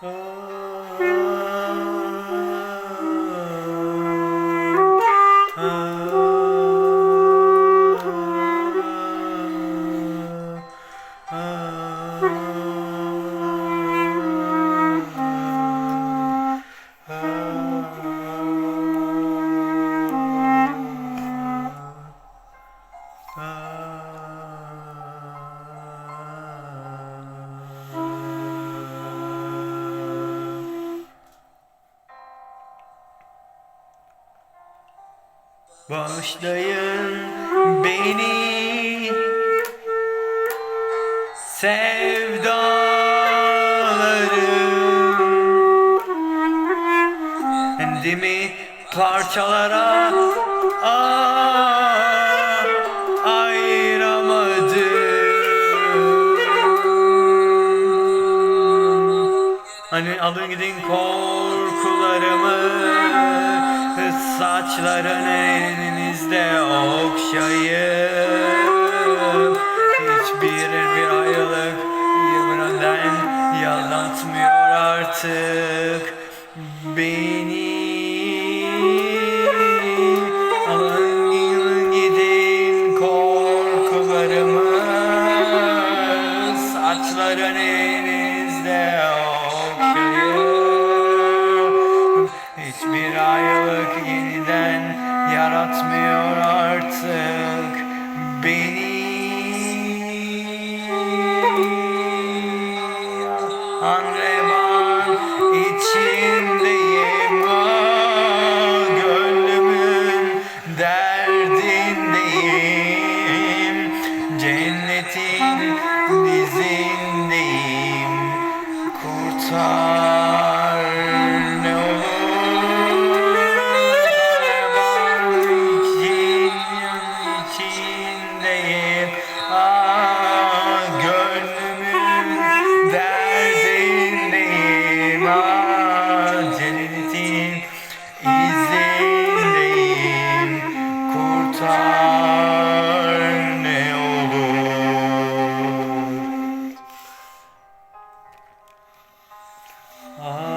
Ah. Bağışlayın beni. Sevdalarım. Kendimi parçalara ayıramadım Hani alın gidin korkularımı Saçların elinizde okşayıp Hiçbir bir aylık yılından yalatmıyor artık. Beni içindeyim ah, Gönlümün derdindeyim. Cennetin dizindeyim Kurtar Kurtar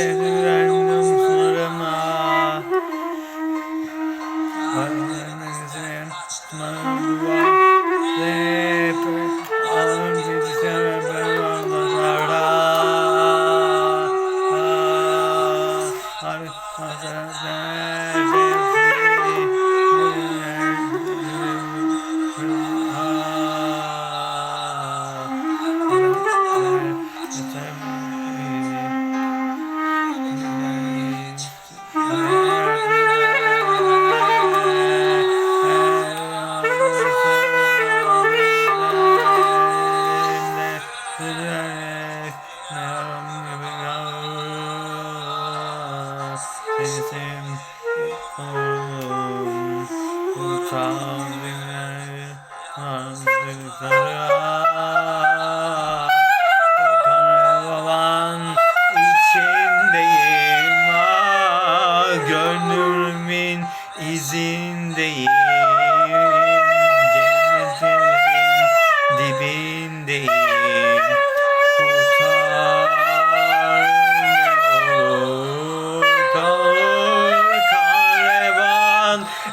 January. Kurtar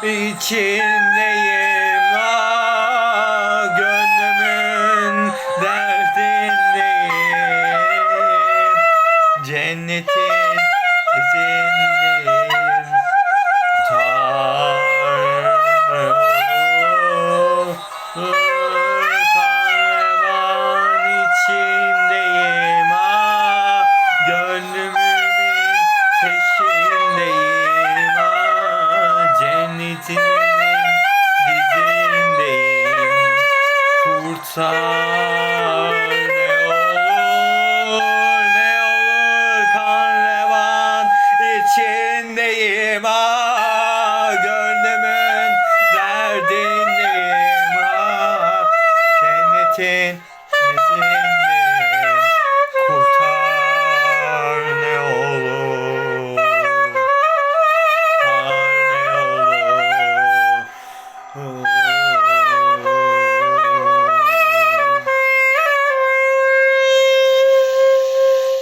içindeyim. outside.